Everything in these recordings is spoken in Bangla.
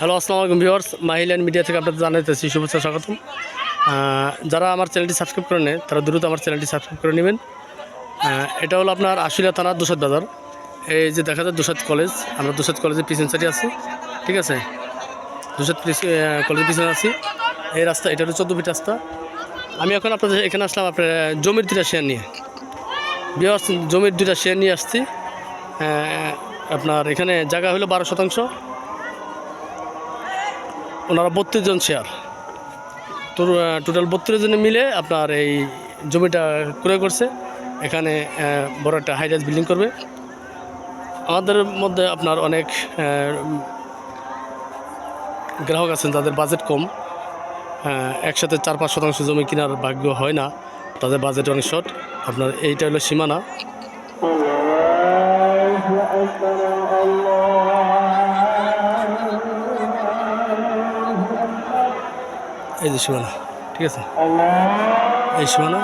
হ্যালো আসসালামু আলাইকুম ভিউয়ার্স মাহিলান মিডিয়া থেকে আপনাদের জানাইতেছি শুভেচ্ছা, স্বাগতম। যারা আমার চ্যানেলটি সাবস্ক্রাইব করে নেয় তারা দ্রুত আমার চ্যানেলটি সাবস্ক্রাইব করে নেবেন। এটা হলো আপনার আশুলিয়া থানা দুসাদ বাজার। এই যে দেখা যায় দুসাদ কলেজ আমরা দুসাদ কলেজের পিছন সাইডে আছি। ঠিক আছে? দুসাদ কলেজের পিছনে আছি। এই রাস্তা, এটা হলো চোদ্দ ফিট রাস্তা। আমি এখন আপনাদের এখানে আসলাম আপনার জমির দুটা শেয়ার নিয়ে। ভিউয়ার্স জমির দুটা শেয়ার নিয়ে আসছি। আপনার এখানে জায়গা হলো বারো শতাংশ। ওনারা বত্রিশ জন শেয়ার তো টোটাল বত্রিশ জনে মিলে আপনার এই জমিটা ক্রয় করছে। এখানে বড় একটা হাইরাইজ বিল্ডিং করবে। আমাদের মধ্যে আপনার অনেক গ্রাহক আছেন, যাদের বাজেট কম। একসাথে চার, পাঁচ শতাংশ জমি কেনার ভাগ্য হয় না। তাদের বাজেট অনেক শর্ট আপনার এইটা হলো সীমানা। এই যে সীমানা, ঠিক আছে? এই সীমানা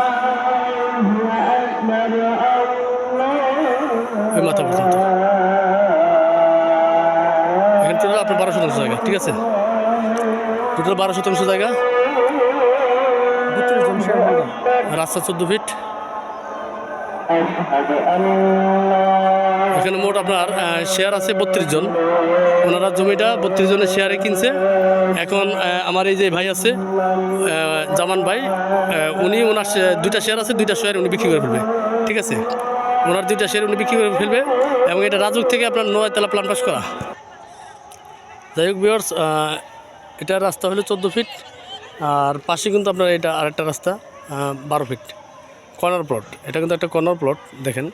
ওই মাথা পর্যন্ত। এখানে টোটাল আপনার বারো শতাংশ জায়গা, ঠিক আছে? টোটাল বারো শতাংশ জায়গা। রাস্তা চোদ্দ ফিট এখানে মোট আপনার শেয়ার আছে বত্রিশ জন। ওনারা জমিটা বত্রিশ জনের শেয়ারে কিনছে। এখন আমার এই যে ভাই আছে জামান ভাই উনি ওনার দুইটা শেয়ার আছে, দুইটা শেয়ার উনি বিক্রি করে ফেলবে। ঠিক আছে? ওনার দুইটা শেয়ার উনি বিক্রি করে ফেলবে এবং এটা রাজুক থেকে আপনার নয়তলা প্ল্যান পাস করা। যাই হোক বিয়ার্স এটা রাস্তা হলো চোদ্দ ফিট আর পাশে কিন্তু আপনার এটা আরেকটা রাস্তা বারো ফিট কর্নার প্লট এটা কিন্তু একটা কর্নার প্লট দেখেন।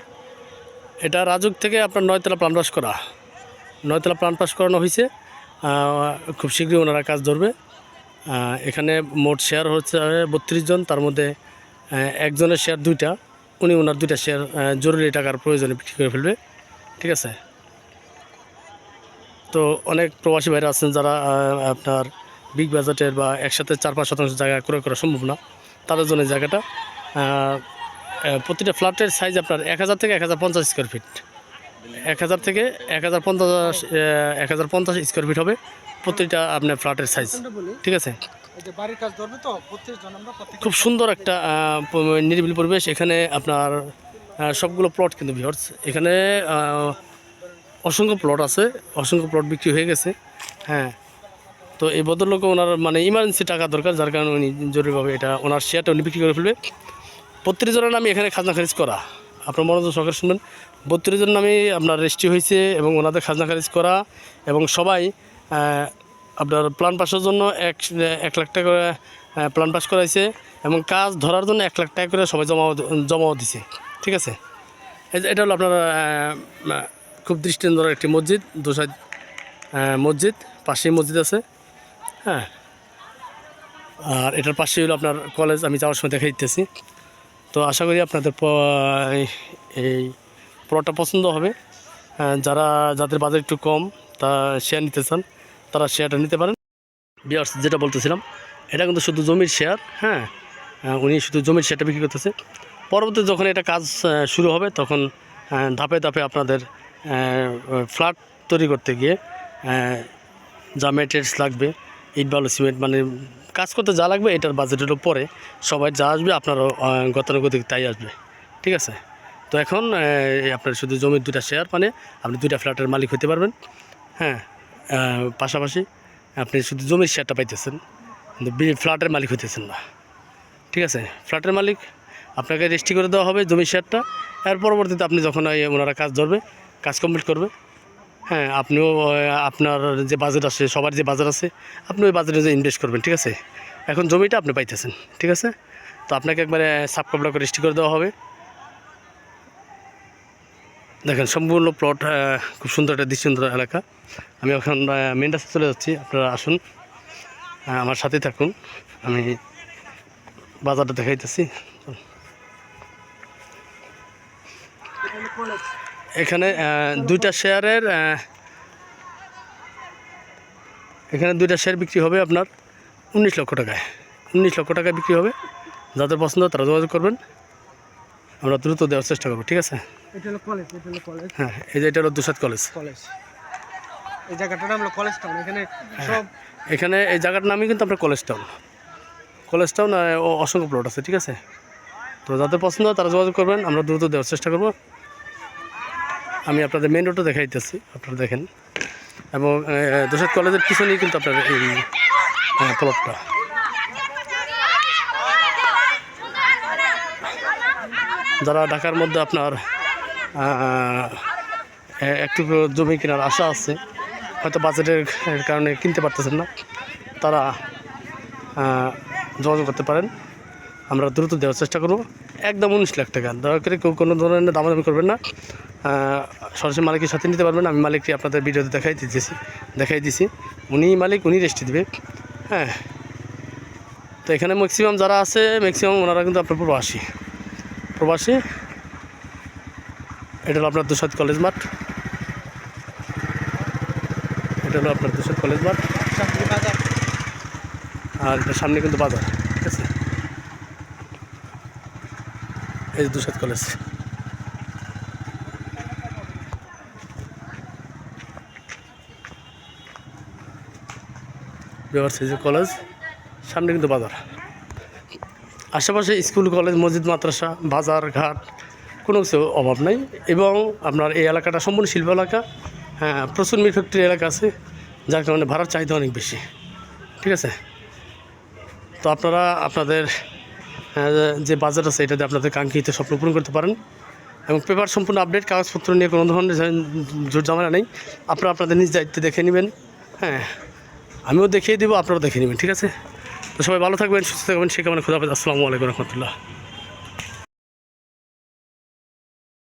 এটা রাজুক থেকে আপনার নয়তলা প্ল্যান পাস করা। নয়তলা প্ল্যান পাস করানো হয়েছে। খুব শীঘ্রই ওনারা কাজ ধরবে। এখানে মোট শেয়ার হচ্ছে বত্রিশ জন। তার মধ্যে একজনের শেয়ার দুইটা। উনি ওনার দুইটা শেয়ার জরুরি টাকার প্রয়োজনে বিক্রি করে ফেলবে। ঠিক আছে? তো অনেক প্রবাসী ভাইরা আছেন যারা আপনার বিগ বাজেটের বা একসাথে চার পাঁচ শতাংশ জায়গা ক্রয় করা সম্ভব না, তাদের জন্য জায়গাটা প্রতিটা ফ্ল্যাটের সাইজ আপনার এক হাজার থেকে এক হাজার পঞ্চাশ স্কোয়ার ফিট এক হাজার থেকে এক হাজার পঞ্চাশ এক হাজার পঞ্চাশ স্কোয়ার ফিট হবে প্রতিটা আপনার ফ্ল্যাটের সাইজ ঠিক আছে? খুব সুন্দর একটা নিরিবিলি পরিবেশ। এখানে আপনার সবগুলো প্লট কিন্তু ভিওর্স এখানে অসংখ্য প্লট আছে। অসংখ্য প্লট বিক্রি হয়ে গেছে। হ্যাঁ। তো এই ভদ্রলোক ওনার মানে ইমার্জেন্সি টাকা দরকার যার কারণে উনি জরুরিভাবে এটা ওনার শেয়ারটা উনি বিক্রি করে ফেলবে। বত্রিশ জনের নামে এখানে খাজনা খারিজ করা। আপনার মনে মনোযোগ সহকারে শুনবেন। বত্রিশ জন নামে আপনার রেজিস্ট্রি হয়েছে এবং ওনাদের খাজনা খারিজ করা এবং সবাই আপনার প্ল্যান পাসের জন্য এক এক লাখ টাকা করে প্ল্যান পাস করাইছে এবং কাজ ধরার জন্য এক লাখ টাকা করে সবাই জমা জমাও দিছে। ঠিক আছে? এটা হলো আপনার খুব দৃষ্টিনন্দন একটি মসজিদ দুসাইড মসজিদ, পাশেই মসজিদ আছে। হ্যাঁ? আর এটার পাশে হলো আপনার কলেজ আমি যাওয়ার সময় দেখা দিতেছি তো আশা করি আপনাদের এই- এই পছন্দ হবে। আহ, যারা যাদের বাজার একটু কম তা শেয়ার নিতে চান তারা শেয়ারটা নিতে পারেন। বিয়ার্স যেটা বলতেছিলাম এটা কিন্তু শুধু জমির শেয়ার হ্যাঁ উনি শুধু জমির শেয়ারটা বিক্রি করতেছে। পরবর্তী যখন এটা কাজ শুরু হবে তখন ধাপে ধাপে আপনাদের ফ্ল্যাট তৈরি করতে গিয়ে যা মেটেরিয়ালস লাগবে ইট বালু সিমেন্ট মানে কাজ করতে যা লাগবে, এটার বাজেটের উপরে সবাই যা আসবে, আপনারও গতানুগতিক তাই আসবে। ঠিক আছে? তো এখন আপনার শুধু জমির দুটা শেয়ার মানে আপনি দুইটা ফ্ল্যাটের মালিক হতে পারবেন। হ্যাঁ? পাশাপাশি আপনি শুধু জমির শেয়ারটা পাইতেছেন, কিন্তু ফ্ল্যাটের মালিক হইতেছেন না। ঠিক আছে? ফ্ল্যাটের মালিক, আপনাকে রেজিস্ট্রি করে দেওয়া হবে জমির শেয়ারটা এর পরবর্তীতে আপনি যখন ওনারা কাজ ধরবে, কাজ কমপ্লিট করবে হ্যাঁ আপনিও আপনার যে বাজেট আছে, সবার যে বাজার আছে, আপনি ওই বাজারে যে ইনভেস্ট করবেন, ঠিক আছে? এখন জমিটা আপনি পাইতেছেন, ঠিক আছে? তো আপনাকে একবারে সাব কবলা করে রেজিস্ট্রি করে দেওয়া হবে। দেখেন, সম্পূর্ণ প্লট খুব সুন্দর একটা দৃশ্যন্দর এলাকা। আমি এখন মেন রাস্তায় চলে যাচ্ছি, আপনারা আসুন। আমার সাথে থাকুন। আমি বাজারটা দেখাইতেছি। এখানে দুইটা শেয়ারের এখানে দুইটা শেয়ার বিক্রি হবে আপনার উনিশ লক্ষ টাকায়। উনিশ লক্ষ টাকায় বিক্রি হবে। যাদের পছন্দ তারা যোগাযোগ করবেন। আমরা দ্রুত দেওয়ার চেষ্টা করব ঠিক আছে? হ্যাঁ এই যে এটা হলো দুসাদ কলেজ কলেজ এই জায়গাটার নাম হলো কলেজ টাউন এখানে হ্যাঁ। সব এখানে এই জায়গার নামই কিন্তু আপনার কলেজ টাউন কলেজ টাউন ও অসংখ্য প্লট আছে ঠিক আছে? তো যাদের পছন্দ তারা যোগাযোগ করবেন আমরা দ্রুত দেওয়ার চেষ্টা করব। আমি আপনাদের মেন রোডও দেখাইতেছি, আপনারা দেখেন। এবং দোষের কলেজের পিছনেই কিন্তু আপনার এই প্লটটা যারা ঢাকার মধ্যে আপনার একটু জমি কেনার আশা আছে, হয়তো বাজেটের কারণে কিনতে পারতেছেন না, তারা যোগাযোগ করতে পারেন। আমরা দ্রুত দেওয়ার চেষ্টা করব। একদম উনিশ লাখ টাকা। দয়া করে কেউ কোনো ধরনের দামাদামি করবেন না। সরাসরি মালিকের সাথে নিতে পারবেন। আমি মালিককে আপনাদের ভিডিওতে দেখাই দিতেছি, দেখাই দিছি। উনি মালিক, উনি রেস্টি দেবে। হ্যাঁ। তো এখানে ম্যাক্সিমাম যারা আছে ম্যাক্সিমাম ওনারা কিন্তু আপনার প্রবাসী। প্রবাসী। এটা হলো আপনার দুসাদ কলেজ মাঠ। এটা হলো আপনার দুসাদ কলেজ মাঠ। আর সামনে কিন্তু বাজার ঠিক আছে এই যে দুসাদ কলেজ। ব্যবহার কলেজ, সামনে কিন্তু বাজার। আশেপাশে স্কুল, কলেজ, মসজিদ, মাদ্রাসা, বাজার, ঘাট, কোনো কিছু অভাব নাই। এবং আপনার এই এলাকাটা সম্পূর্ণ শিল্প এলাকা। হ্যাঁ প্রচুর মিল ফ্যাক্টরি এলাকা আছে, যার কারণে ভাড়ার চাহিদা অনেক বেশি। ঠিক আছে? তো আপনারা, আপনাদের যে বাজার আছে এটাতে আপনাদের কাঙ্ক্ষিত স্বপ্ন পূরণ করতে পারেন। এবং পেপার সম্পূর্ণ আপডেট, কাগজপত্র নিয়ে কোনো ধরনের জোর ঝামেলা নেই। আপনারা আপনাদের নিজ দায়িত্বে দেখে নেবেন। হ্যাঁ আমিও দেখিয়ে দেবো, আপনারাও দেখে নেবেন, ঠিক আছে? তো সবাই ভালো থাকবেন, সুস্থ থাকবেন, সে কেমন খোদা আসসালামু আলাইকুম রহমতুল্লাহ।